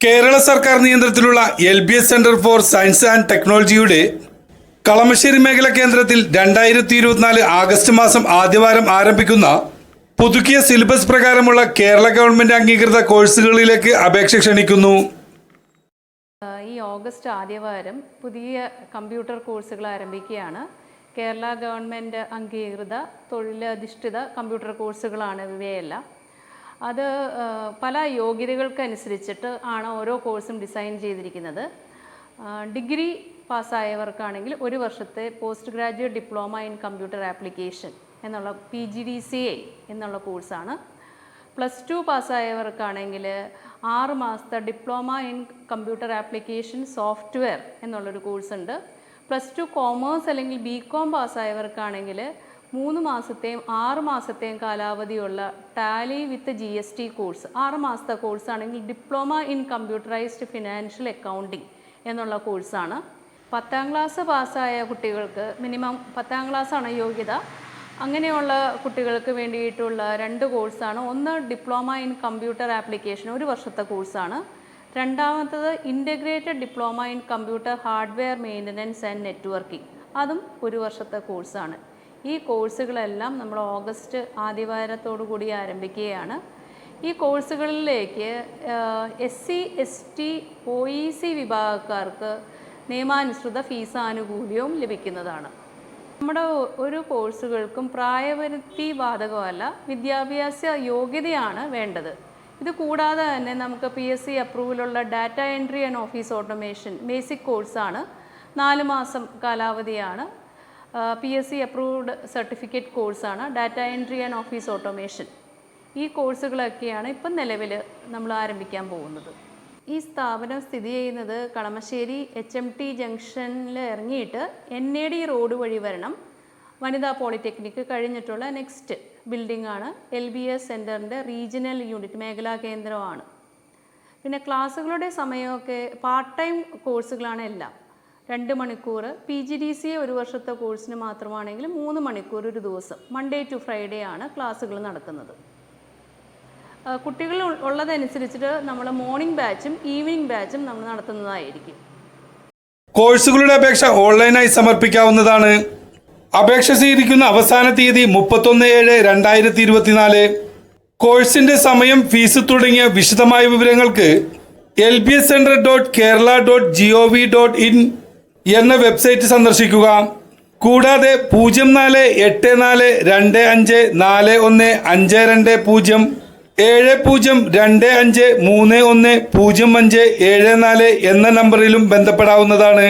കേരള സർക്കാർ നിയന്ത്രണത്തിലുള്ള L B S centre for science and ടെക്നോളജിയുടെ കളമശ്ശേരി മേഖല കേന്ദ്രത്തിൽ രണ്ടായിരത്തി ഇരുപത്തിനാല് ആഗസ്റ്റ് മാസം ആദ്യവാരം ആരംഭിക്കുന്ന പുതുക്കിയ സിലബസ് പ്രകാരമുള്ള കേരള ഗവൺമെന്റ് അംഗീകൃത കോഴ്സുകളിലേക്ക് അപേക്ഷ ക്ഷണിക്കുന്നു. ഈ ഓഗസ്റ്റ് ആദ്യവാരം പുതിയ കമ്പ്യൂട്ടർ കോഴ്സുകൾ ആരംഭിക്കുകയാണ്. കേരള ഗവൺമെന്റ് അംഗീകൃത തൊഴിലധിഷ്ഠിത കമ്പ്യൂട്ടർ കോഴ്സുകളാണ് ഇവയെല്ലാം. അത് പല യോഗ്യതകൾക്കനുസരിച്ചിട്ട് ആണ് ഓരോ കോഴ്സും ഡിസൈൻ ചെയ്തിരിക്കുന്നത്. ഡിഗ്രി പാസ്സായവർക്കാണെങ്കിൽ ഒരു വർഷത്തെ post graduate diploma in computer application എന്നുള്ള P G D C A എന്നുള്ള കോഴ്സാണ്. പ്ലസ് ടു പാസ്സായവർക്കാണെങ്കിൽ ആറ് മാസത്തെ diploma in computer application software എന്നുള്ളൊരു കോഴ്സുണ്ട്. പ്ലസ് ടു കോമേഴ്സ് അല്ലെങ്കിൽ ബി കോം പാസ്സായവർക്കാണെങ്കിൽ മൂന്ന് മാസത്തെയും ആറ് മാസത്തെയും കാലാവധിയുള്ള tally with G S T course. ആറ് മാസത്തെ കോഴ്സാണെങ്കിൽ diploma in computerised financial accounting എന്നുള്ള കോഴ്സാണ്. പത്താം ക്ലാസ് പാസ്സായ കുട്ടികൾക്ക് മിനിമം പത്താം ക്ലാസ്സാണ് യോഗ്യത. അങ്ങനെയുള്ള കുട്ടികൾക്ക് വേണ്ടിയിട്ടുള്ള രണ്ട് കോഴ്സാണ്. ഒന്ന് ഡിപ്ലോമ ഇൻ കമ്പ്യൂട്ടർ ആപ്ലിക്കേഷൻ ഒരു വർഷത്തെ കോഴ്സാണ്. രണ്ടാമത്തത് integrated diploma in computer hardware maintenance and networking അതും ഒരു വർഷത്തെ കോഴ്സാണ്. ഈ കോഴ്സുകളെല്ലാം നമ്മൾ ഓഗസ്റ്റ് ആദ്യവാരത്തോടു കൂടി ആരംഭിക്കുകയാണ്. ഈ കോഴ്സുകളിലേക്ക് S C S T O E C വിഭാഗക്കാർക്ക് നിയമാനുസൃത ഫീസ് ആനുകൂല്യവും ലഭിക്കുന്നതാണ്. നമ്മുടെ ഒരു കോഴ്സുകൾക്കും പ്രായപരിധി ബാധകമല്ല വിദ്യാഭ്യാസ യോഗ്യതയാണ് വേണ്ടത്. ഇത് കൂടാതെ തന്നെ നമുക്ക് P S C അപ്രൂവലുള്ള data entry and office automation basic കോഴ്സാണ്. നാല് മാസം കാലാവധിയാണ്. P S C approved certificate കോഴ്സാണ് data entry and office automation ഈ കോഴ്സുകളൊക്കെയാണ് ഇപ്പം നിലവിൽ നമ്മൾ ആരംഭിക്കാൻ പോകുന്നത്. ഈ സ്ഥാപനം സ്ഥിതി ചെയ്യുന്നത് കളമശ്ശേരി എച്ച് എം ടി ജംഗ്ഷനിൽ ഇറങ്ങിയിട്ട് എൻ എ ഡി റോഡ് വഴി വരണം. വനിതാ പോളിടെക്നിക്ക് കഴിഞ്ഞിട്ടുള്ള നെക്സ്റ്റ് ബിൽഡിംഗ് ആണ്. എൽ ബി എസ് സെന്ററിന്റെ റീജിയണൽ യൂണിറ്റ് മേഖലാ കേന്ദ്രമാണ്. പിന്നെ ക്ലാസ്സുകളുടെ സമയമൊക്കെ പാർട്ട് ടൈം കോഴ്സുകളാണ് എല്ലാം. രണ്ട് മണിക്കൂർ. പി ജി ഡി സി ഒരു വർഷത്തെ കോഴ്സിന് മാത്രമാണെങ്കിൽ മൂന്ന് മണിക്കൂർ ഒരു ദിവസം. മൺഡേ ടു ഫ്രൈഡേ ആണ് ക്ലാസ്സുകൾ നടക്കുന്നത്. കുട്ടികൾ ഉള്ളതനുസരിച്ചിട്ട് നമ്മൾ മോർണിംഗ് ബാച്ചും ഈവനിങ് ബാച്ചും നമ്മൾ നടത്തുന്നതായിരിക്കും. കോഴ്സുകളുടെ അപേക്ഷ ഓൺലൈനായി സമർപ്പിക്കാവുന്നതാണ്. അപേക്ഷ സ്വീകരിക്കുന്ന അവസാന തീയതി മുപ്പത്തൊന്ന് ഏഴ് രണ്ടായിരത്തി ഇരുപത്തിനാല് കോഴ്സിന്റെ സമയം ഫീസ് തുടങ്ങിയ വിശദമായ വിവരങ്ങൾക്ക് L B S centre dot Kerala dot G O V dot in എന്ന വെബ്സൈറ്റ് സന്ദർശിക്കുക. കൂടാതെ പൂജ്യം നാല് എട്ട് നാല് രണ്ട് അഞ്ച് നാല് ഒന്ന് അഞ്ച് രണ്ട് പൂജ്യം ഏഴ് പൂജ്യം രണ്ട് അഞ്ച് മൂന്ന് ഒന്ന് പൂജ്യം അഞ്ച് ഏഴ് നാല് എന്ന നമ്പറിലും ബന്ധപ്പെടാവുന്നതാണ്.